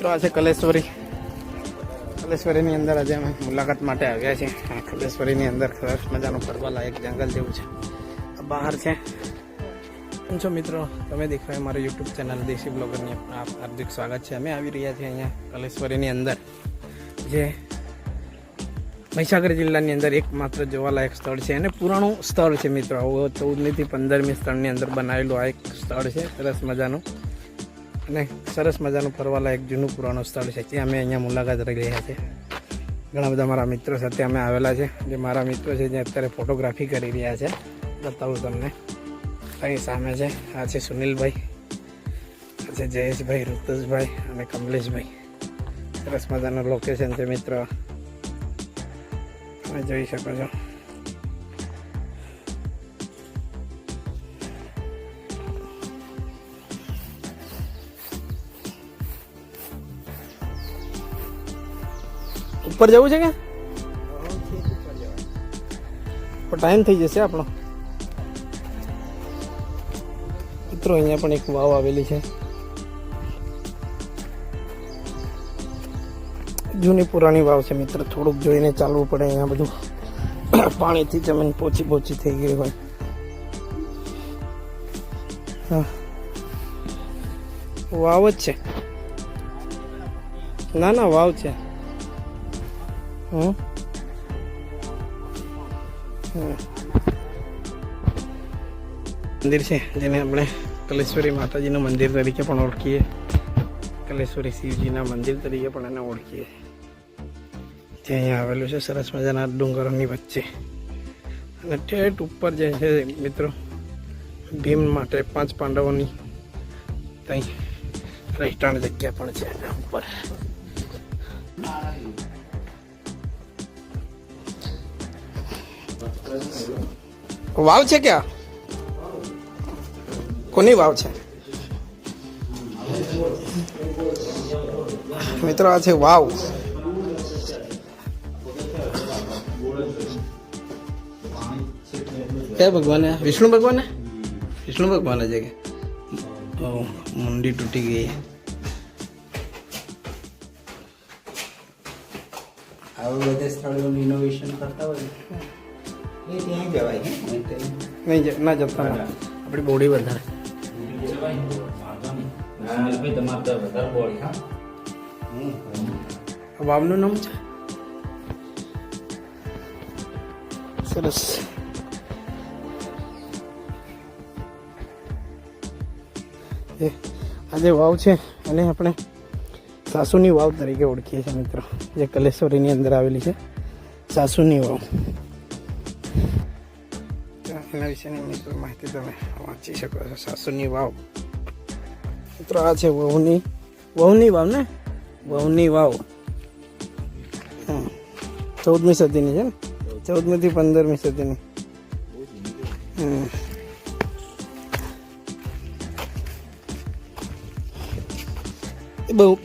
મિત્રો આ છે કલેશ્વરી. કલેશ્વરીની અંદર આજે અમે મુલાકાત માટે આવ્યા છીએ. કલેશ્વરીની અંદર સરસ મજાનું ફરવા લાયક જંગલ જેવું છે. બહાર છે. છો મિત્રો? તમે દેખાય મારું યુટ્યુબ ચેનલ દેશી બ્લોગરની હાર્દિક સ્વાગત છે. અમે આવી રહ્યા છીએ અહીંયા કલેશ્વરીની અંદર, જે મહીસાગર જિલ્લાની અંદર એકમાત્ર જોવાલાયક સ્થળ છે. અને પુરાણું સ્થળ છે મિત્રો. ચૌદમીથી પંદરમી સ્થળની અંદર બનાવેલું આ એક સ્થળ છે. સરસ મજાનું. અને સરસ મજાનું ફરવાલાયક જૂનું પુરાણું સ્થળ છે ત્યાં અમે અહીંયા મુલાકાત રહી રહ્યા છે. ઘણા બધા મારા મિત્રો સાથે અમે આવેલા છે. જે મારા મિત્રો છે જે અત્યારે ફોટોગ્રાફી કરી રહ્યા છે. બતાવું તમને. અહીં સામે છે. આ છે સુનિલભાઈ. આ છે જયેશભાઈ, ઋતુજભાઈ અને કમલેશભાઈ. સરસ મજાનું લોકેશન છે મિત્રો. તમે જોઈ શકો છો. ઉપર જવું છે કે? ટાઈમ થઈ જશે આપણો. મિત્રો, અહીંયા પણ એક વાવ આવેલી છે. જૂની પુરાણી વાવ છે મિત્ર, થોડુંક જોઈને ચાલવું પડે અહીંયા બધું. પાણીથી જમીન પોચી પોચી થઈ ગઈ હોય. વાવ જ છે. ના ના વાવ છે. હમ. મંદિર છે, જેને આપણે કલેશ્વરી માતાજીનું મંદિર તરીકે પણ ઓળખીએ. કલેશ્વરી શિવજીના મંદિર તરીકે પણ એને ઓળખીએ. જે અહીંયા આવેલું છે, સરસ મજાના ડુંગરોની વચ્ચે. અને ઠેઠ ઉપર જે છે, મિત્રો, ભીમ માટે પાંચ પાંડવોની ત્યાં રહેઠાણ જગ્યા પણ છે, એના ઉપર. વાવ છે ક્યાં? કોની વાવ છે? મિત્રો આ છે વાવ. કયા ભગવાન? હે? વિષ્ણુ ભગવાન? હે? વિષ્ણુ ભગવાન છે કે. ઓ મુંડી તૂટી ગઈ. આવું બધા સ્થળોનું ઇનોવેશન કરતા હોય એ ત્યાં જવાય નહીં જ- ના જતા. આપણી બોડી વધારે. વાવનું નામ છે? સરસ. એ આ જે વાવ છે એને આપણે સાસુની વાવ તરીકે ઓળખીએ છીએ મિત્રો. જે કલેશ્વરીની અંદર આવેલી છે. સાસુની વાવ. એના વિશેની મિત્રો માહિતી તમે વાંચી શકો છો. સાસુની વાવ. મિત્રો આ છે વહુની વહુની વાવ ને? વહુની વાવ. હમ. ચૌદમી સદીની છે ને? ચૌદમી થી પંદરમી સદીની. હમ.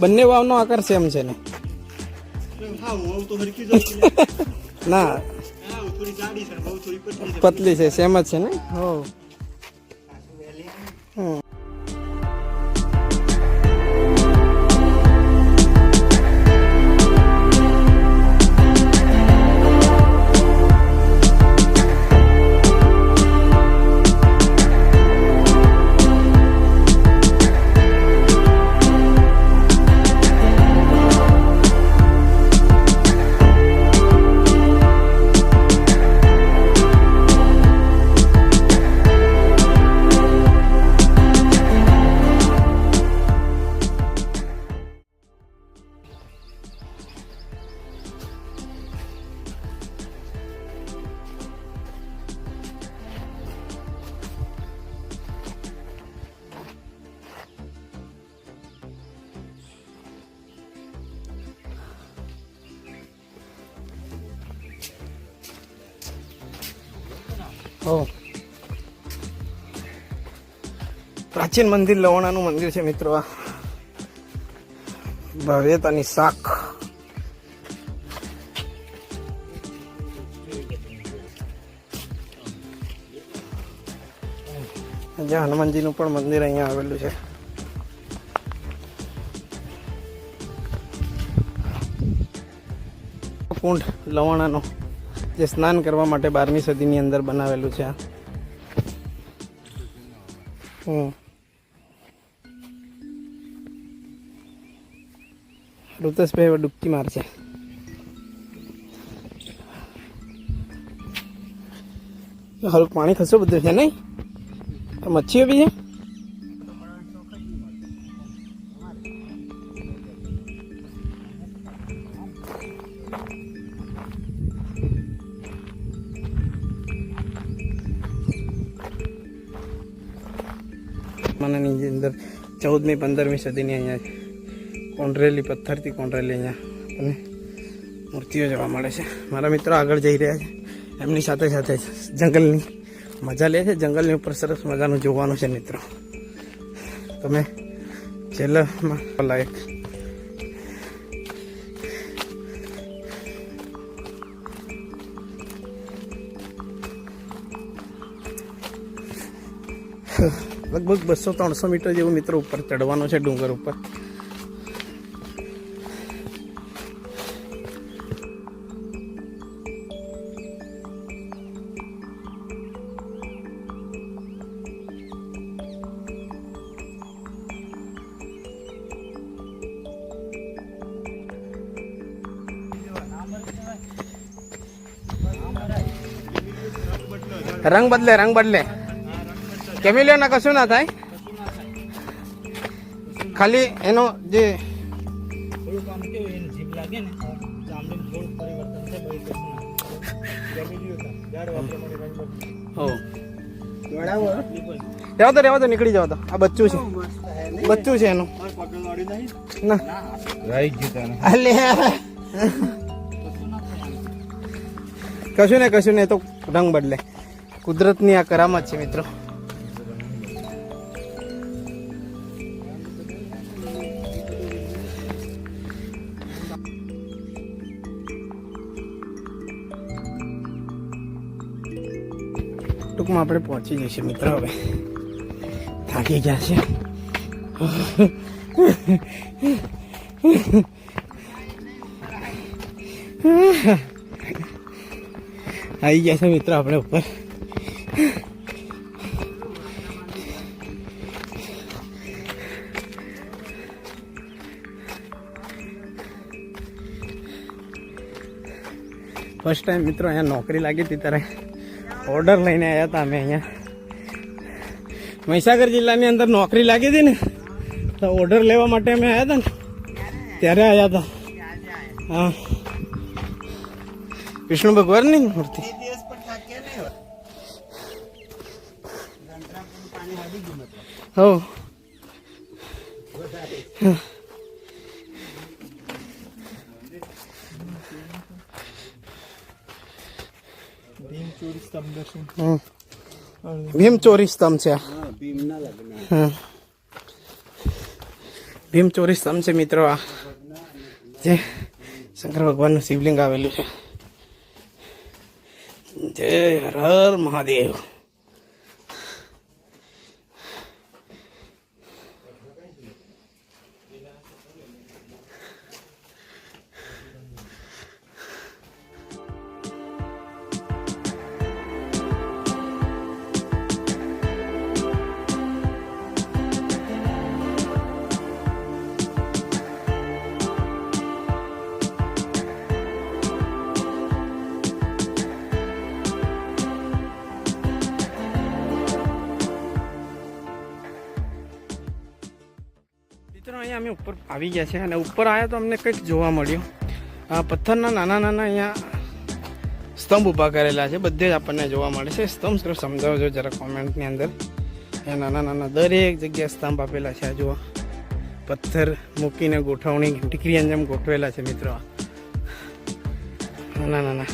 બંને વાવનો આકાર સેમ છે ને? ના. પતલી છે. સેમ જ છે ને? હો. ઓ. પ્રાચીન મંદિર લવણાનું મંદિર છે મિત્રો આ. ભવ્યતાની શાખ. જ્યાં હનુમાનજીનું પણ મંદિર અહીંયા આવેલું છે. કુંડ લવાણાનું. જે સ્નાન કરવા માટે બારમી સદીની અંદર બનાવેલું છે આ. ઋતેશભાઈ હવે ડૂબકી મારશે. હાલ પાણી ખસું બધું છે નહીં? મચ્છીઓ બી છે? મનાની અંદર ચૌદમી, પંદરમી સદીની અહીંયા કોંડરેલી પથ્થરથી કોંડરેલી અહીંયા આપણને મૂર્તિઓ જોવા મળે છે. મારા મિત્રો આગળ જઈ રહ્યા છે. એમની સાથે સાથે જંગલની મજા લે છે. જંગલની ઉપર સરસ મજાનું જોવાનું છે મિત્રો. તમે છેલ્લામાં લાયક લગભગ બસો ત્રણસો મીટર જેવું મિત્રો ઉપર ચડવાનો છે ડુંગર ઉપર. રંગ બદલે રંગ બદલે. કેમેલિયો ના કશું ના થાય? ખાલી એનો જે રહેવા તો રહેવા તો નીકળી જવા તો આ બચ્ચું છે. બચ્ચું છે એનું. ના. કશું ને કશું ને તો રંગ બદલે. કુદરતની આ કરામત છે મિત્રો. ટૂંકમાં આપણે પહોંચી જઈશું મિત્રો હવે. થાકી ગયા છે. આવી ગયા છે મિત્રો આપણે ઉપર. ફર્સ્ટ ટાઈમ મિત્રો અહીંયા નોકરી લાગી હતી ત્યારે. ઓર્ડર લઈને આવ્યા હતા અમે અહીંયા. મહીસાગર જિલ્લાની અંદર નોકરી લાગી હતી ને, તો ઓર્ડર લેવા માટે અમે આવ્યા હતા ને. ત્યારે આવ્યા હતા હા. વિષ્ણુ ભગવાનની મૂર્તિ. દિવસ પર થાક્યા નહીં હોત ગંટરા પાણી હાડી ગયું મતલબ હો ભીમ ચોરી સ્તંભ દર્શન હમ. ભીમ સ્તંભ છે આ. હા ભીમ ના લગ્ન હમ. ભીમ ચોરી સ્તંભ છે મિત્રો આ જે શંકર ભગવાનનું શિવલિંગ આવેલું છે જય હર મહાદેવ અહીંયા અમે ઉપર આવી ગયા છે અને ઉપર આવ્યા તો અમને કંઈક જોવા મળ્યું. આ પથ્થરના નાના નાના અહીંયા સ્તંભ ઊભા કરેલા છે. બધે જ આપણને જોવા મળે છે. સ્તંભ તરફ સમજાવજો જરા કોમેન્ટની અંદર. અહીંયા નાના નાના દરેક જગ્યાએ સ્તંભ આપેલા છે. આ જુઓ. પથ્થર મૂકીને ગોઠવણી ટીકરી જેમ ગોઠવેલા છે મિત્રો. નાના નાના.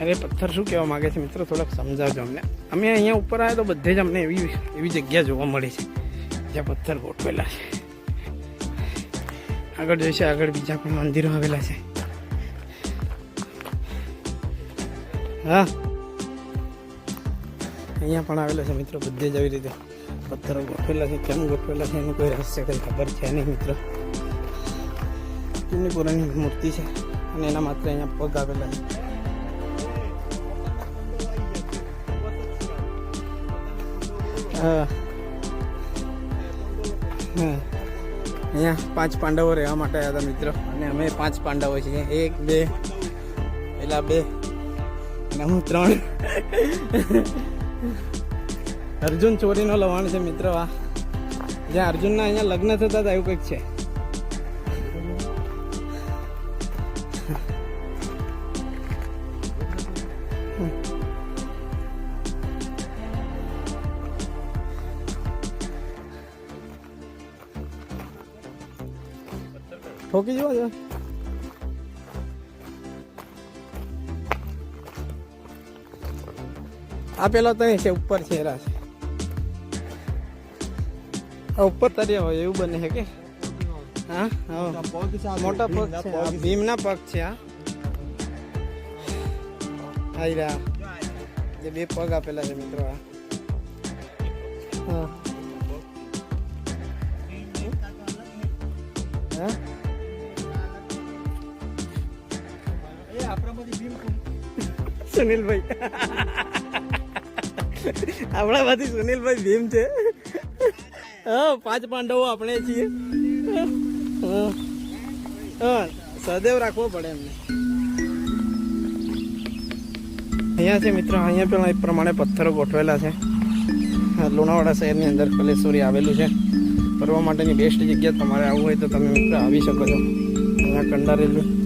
અરે, પથ્થર શું કહેવા માંગે છે મિત્રો? થોડાક સમજાવજો અમને. અમે અહીંયા ઉપર આવ્યા તો બધે જ અમને એવી એવી જગ્યા જોવા મળી છે. જ્યાં પથ્થર ગોઠવેલા છે. આગળ જોઈશે, આગળ બીજા પણ મંદિરો આવેલા છે. હા. અહીંયા પણ આવેલા છે મિત્રો, બધે જ આવી રીતે પથ્થરો ગોઠવેલા છે, કેમ ગોઠવેલા છે એનું કોઈ રહસ્ય કંઈ ખબર છે નહીં મિત્રો. એમની પુરાની મૂર્તિ છે અને એના માત્ર અહીંયા પગ આવેલા છે. હા. હા. અહીંયા પાંચ પાંડવો રહેવા માટે આવ્યા હતા મિત્રો. અને અમે પાંચ પાંડવો છીએ. એક, બે, પેલા બે, અને હું ત્રણ. અર્જુન ચોરીનો લવાણ છે મિત્રો આ. જ્યાં અર્જુનના અહીંયા લગ્ન થતા હતા એવું કંઈક છે. ઠોકી જવા જો આ પેલો તો છે ઉપર છે રા છે. આ ઉપર તર્યા હોય એવું બને છે કે? હા હા. મોટા પગ છે ભીમના પગ છે. આ આયરા. જે બે પગ આપેલા છે મિત્રો આ. હા. હા? સુનિલભાઈ. આપણામાંથી સુનિલભાઈ ભીમ છે. હા, પાંચ પાંડવો આપણે છીએ. હા. સહદેવ રાખવો પડે એમને. અહીંયા છે મિત્રો, અહીંયા પેલા એ પ્રમાણે પથ્થરો ગોઠવેલા છે. લુણાવાડા શહેરની અંદર કલેશ્વરી આવેલું છે. ફરવા માટેની બેસ્ટ જગ્યા તમારે આવવું હોય તો તમે મિત્રો આવી શકો છો. અહીંયા કંડારેલું.